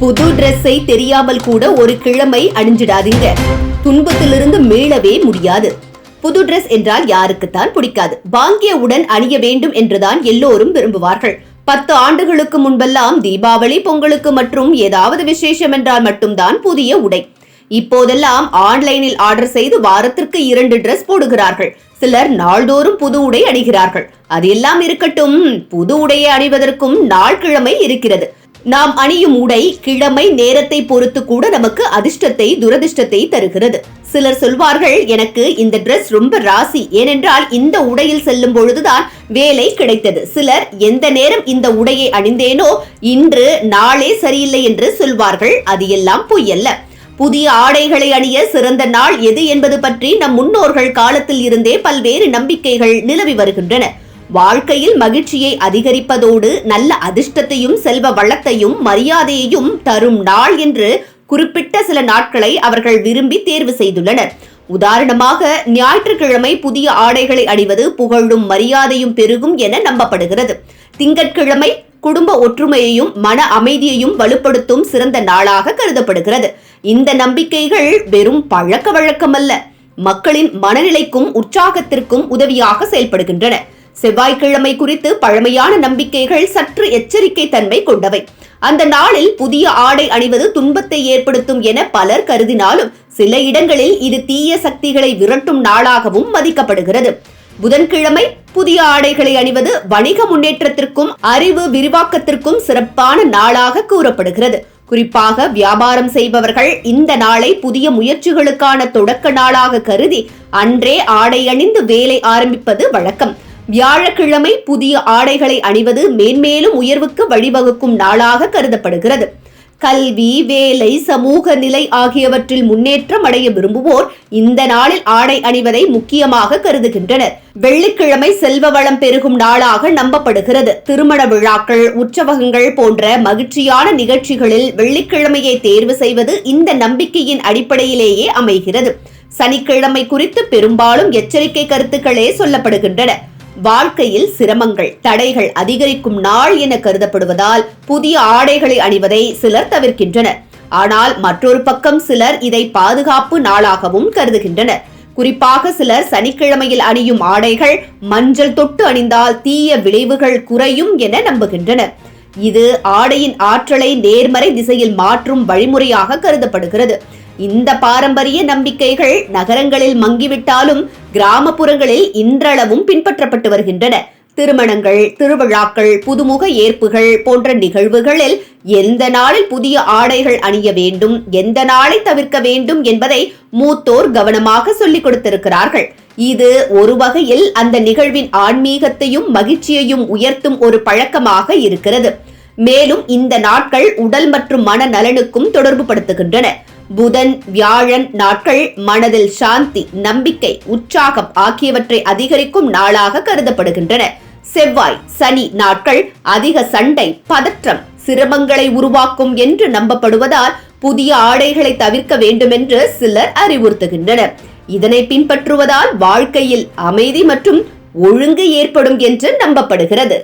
புது ட்ரெஸ்ஸை தெரியாமல் கூட ஒரு கிழமை அணிஞ்சிடாதீங்க. துன்பத்திலிருந்து மீளவே முடியாது. புது ட்ரெஸ் என்றால் யாருக்குத்தான் பிடிக்காது. வாங்கியவுடன் அணிய வேண்டும் என்றுதான் எல்லோரும் விரும்புவார்கள். பத்து ஆண்டுகளுக்கு முன்பெல்லாம் தீபாவளி பொங்கலுக்கு மற்றும் ஏதாவது விசேஷம் என்றால் மட்டும்தான் புதிய உடை. இப்போதெல்லாம் ஆன்லைனில் ஆர்டர் செய்து வாரத்திற்கு இரண்டு ட்ரெஸ் போடுகிறார்கள். சிலர் நாள்தோறும் புது உடை அணிகிறார்கள். அதெல்லாம் இருக்கட்டும் புது உடையை அணிவதற்கும் நாள் கிழமை இருக்கிறது. நாம் அணியும் உடை கிழமை நேரத்தை பொறுத்து கூட நமக்கு அதிர்ஷ்டத்தை துரதிர்ஷ்டத்தை தருகிறது. சிலர் சொல்வார்கள் எனக்கு இந்த ட்ரெஸ் ரொம்ப ராசி. ஏனென்றால் இந்த உடையில் செல்லும் பொழுதுதான் வேலை கிடைத்தது. சிலர் எந்த நேரம் இந்த உடையை அணிந்தேனோ இன்று நாளே சரியில்லை என்று சொல்வார்கள். அது எல்லாம் பொய் அல்ல. புதிய ஆடைகளை அணிய சிறந்த நாள் எது என்பது பற்றி நம் முன்னோர்கள் காலத்தில் இருந்தே பல்வேறு நம்பிக்கைகள் நிலவி வருகின்றன. வாழ்க்கையில் மகிழ்ச்சியை அதிகரிப்பதோடு நல்ல அதிர்ஷ்டத்தையும் செல்வ வளத்தையும் மரியாதையையும் தரும் நாள் என்று குறிப்பிட்ட சில நாட்களை அவர்கள் விரும்பி தேர்வு செய்துள்ளனர். உதாரணமாக ஞாயிற்றுக்கிழமை புதிய ஆடைகளை அணிவது புகழும் மரியாதையும் பெருகும் என நம்பப்படுகிறது. திங்கட்கிழமை குடும்ப ஒற்றுமையையும் மன அமைதியையும் வலுப்படுத்தும் சிறந்த நாளாக கருதப்படுகிறது. இந்த நம்பிக்கைகள் வெறும் பழக்க வழக்கமல்ல மக்களின் மனநிலைக்கும் உற்சாகத்திற்கும் உதவியாக செயல்படுகின்றன. செவ்வாய்க்கிழமை குறித்து பழமையான நம்பிக்கைகள் சற்று எச்சரிக்கை தன்மை கொண்டவை. அந்த நாளில் புதிய ஆடை அணிவது துன்பத்தை ஏற்படுத்தும் என பலர் கருதினாலும் சில இடங்களில் இது தீய சக்திகளை விரட்டும் நாளாகவும் மதிக்கப்படுகிறது. புதன்கிழமை புதிய ஆடைகளை அணிவது வணிக முன்னேற்றத்திற்கும் அறிவு விரிவாக்கத்திற்கும் சிறப்பான நாளாக கூறப்படுகிறது. குறிப்பாக வியாபாரம் செய்பவர்கள் இந்த நாளை புதிய முயற்சிகளுக்கான தொடக்க நாளாக கருதி அன்றே ஆடை அணிந்து வேலை ஆரம்பிப்பது வழக்கம். வியாழக்கிழமை புதிய ஆடைகளை அணிவது மேன்மேலும் உயர்வுக்கு வழிவகுக்கும் நாளாக கருதப்படுகிறது. கல்வி வேலை சமூக நிலை ஆகியவற்றில் முன்னேற்றம் அடைய விரும்புவோர் இந்த நாளில் ஆடை அணிவதை முக்கியமாக கருதுகின்றனர். வெள்ளிக்கிழமை செல்வ வளம் பெருகும் நாளாக நம்பப்படுகிறது. திருமண விழாக்கள் உற்சவகங்கள் போன்ற மகிழ்ச்சியான நிகழ்ச்சிகளில் வெள்ளிக்கிழமையை தேர்வு செய்வது இந்த நம்பிக்கையின் அடிப்படையிலேயே அமைகிறது. சனிக்கிழமை குறித்து பெரும்பாலும் எச்சரிக்கை கருத்துக்களே சொல்லப்படுகின்றன. வாழ்க்கையில் சிரமங்கள் தடைகள் அதிகரிக்கும் நாள் என கருதப்படுவதால் புதிய ஆடைகளை அணிவதை சிலர் தவிர்க்கின்றனர். ஆனால் மற்றொரு பக்கம் சிலர் இதை பாதுகாப்பு நாளாகவும் கருதுகின்றனர். குறிப்பாக சிலர் சனிக்கிழமையில் அணியும் ஆடைகள் மஞ்சள் தொட்டு அணிந்தால் தீய விளைவுகள் குறையும் என நம்புகின்றனர். இது ஆடையின் ஆற்றலை நேர்மறை திசையில் மாற்றும் வழிமுறையாக கருதப்படுகிறது. இந்த பாரம்பரிய நம்பிக்கைகள் நகரங்களில் மங்கிவிட்டாலும் கிராமப்புறங்களில் இன்றளவும் பின்பற்றப்பட்டு வருகின்றன. திருமணங்கள் திருவிழாக்கள் புதுமுக ஏற்புகள் போன்ற நிகழ்வுகளில் எந்த நாளில் புதிய ஆடைகள் அணிய வேண்டும் எந்த நாளை தவிர்க்க வேண்டும் என்பதை மூத்தோர் கவனமாக சொல்லிக் கொடுத்திருக்கிறார்கள். இது ஒரு வகையில் அந்த நிகழ்வின் ஆன்மீகத்தையும் மகிழ்ச்சியையும் உயர்த்தும் ஒரு பழக்கமாக இருக்கிறது. மேலும் இந்த நாட்கள் உடல் மற்றும் மன நலனுக்கும் தொடர்பு படுத்துகின்றன புதன் வியாழன் நாட்கள் மனதில் சாந்தி நம்பிக்கை உற்சாகம் ஆகியவற்றை அதிகரிக்கும் நாளாக கருதப்படுகின்றன. செவ்வாய் சனி நாட்கள் அதிக சண்டை பதற்றம் சிரமங்களை உருவாக்கும் என்று நம்பப்படுவதால் புதிய ஆடைகளை தவிர்க்க வேண்டுமென்று சிலர் அறிவுறுத்துகின்றனர். இதனை பின்பற்றுவதால் வாழ்க்கையில் அமைதி மற்றும் ஒழுங்கு ஏற்படும் என்று நம்பப்படுகிறது.